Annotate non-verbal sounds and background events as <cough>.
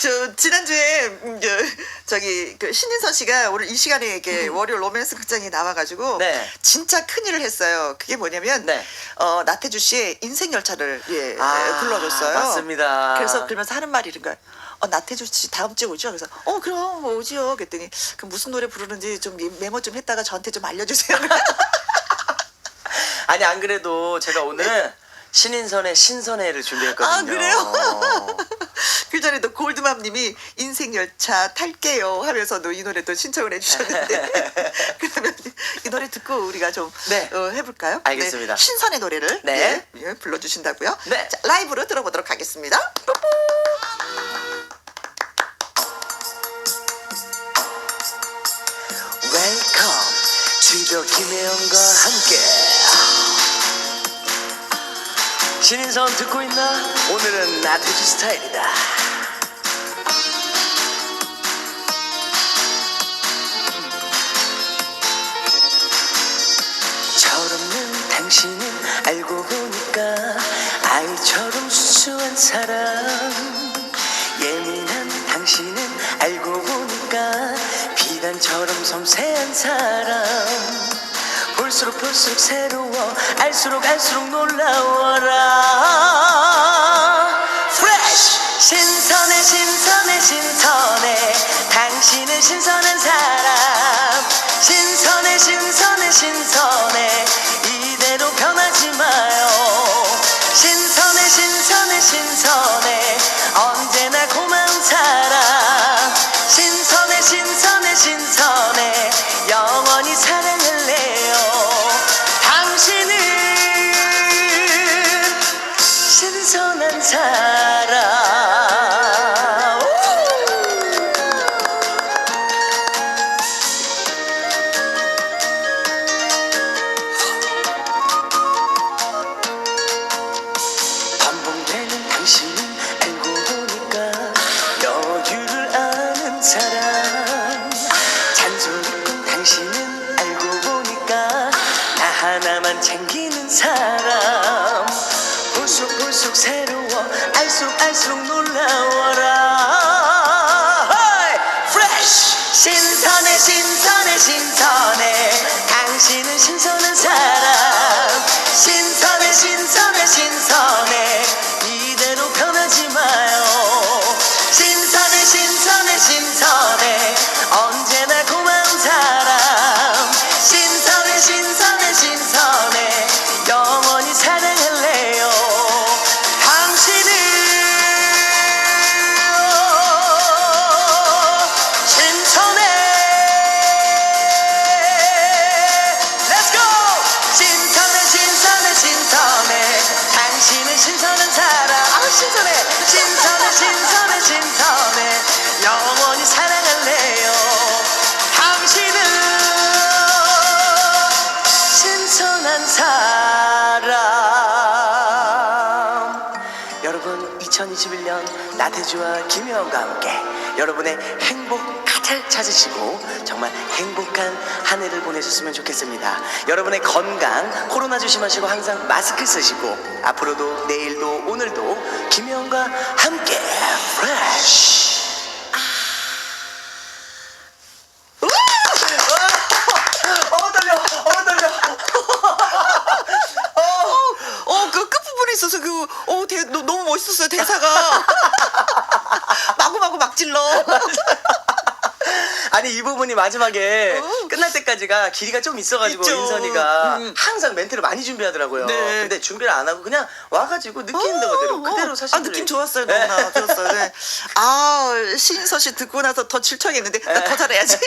저 지난주에 음, 저, 저기 그 신인서 씨가 오늘 이 시간에 이게 월요 로맨스 극장에 나와가지고 음. 네. 진짜 큰 일을 했어요. 그게 뭐냐면 네. 어, 나태주 씨의 인생 열차를 예, 아, 불러줬어요. 맞습니다. 그래서 그러면서 하는 말이 이런 거야. 어, 나태주 씨 다음 주에 오죠? 그래서 어 그럼 오지요. 그랬더니 그 무슨 노래 부르는지 좀 메모 좀 했다가 저한테 좀 알려주세요. <laughs> 아니 안 그래도 제가 오늘 신인선의 신선해를 준비했거든요. 아, 그래요? <laughs> 그 전에도 골드맘님이 인생 열차 탈게요 하면서도 이 노래도 신청을 해주셨는데 <laughs> 그러면 이 노래 듣고 우리가 좀 네. 어, 해볼까요? 알겠습니다. 네, 신선의 노래를 네. 예, 예, 불러주신다고요? 네. 자, 라이브로 들어보도록 하겠습니다. 뽀뽀. 웰컴 주저 김혜영과 함께 신인선 듣고 있나? 오늘은 나태주 스타일이다. 철없는 당신은 알고 보니까 아이처럼 수수한 사람 예민한 당신은 알고 보니까 비단처럼 섬세한 사람 볼수록 볼수록 새로워 알수록 알수록 놀라워라. 프레쉬 신선해 신선해 신선해. 당신은 신선한 사람. 신선해 신선해 신선해 하나만 챙기는 사람. 볼수록 새로워 알수록 놀라워라. 프레쉬 신선해 신 신선한 사람. 여러분 2021년 나태주와 김혜원과 함께 여러분의 행복 가득 찾으시고 정말 행복한 한 해를 보내셨으면 좋겠습니다. 여러분의 건강 코로나 조심하시고 항상 마스크 쓰시고 앞으로도 내일도 오늘도 김혜원과 함께 프레쉬 어머 떨려 어머 떨려 어, 그 끝부분에 있어서 그, 어, 대, 너, 너무 멋있었어요, 대사가. <laughs> 마구마구 막 질러. <laughs> 아니 이 부분이 마지막에 어. 끝날 때까지가 길이가 좀 있어가지고 있죠. 인선이가 음. 항상 멘트를 많이 준비하더라고요. 네. 근데 준비를 안 하고 그냥 와가지고 느끼는 대로 어, 그대로 어. 사실 아, 느낌 좋았어요, 너무나. 좋았어요. 네. <laughs> 아, 신인서 씨 듣고 나서 더 질척했는데, 나 더 잘해야지.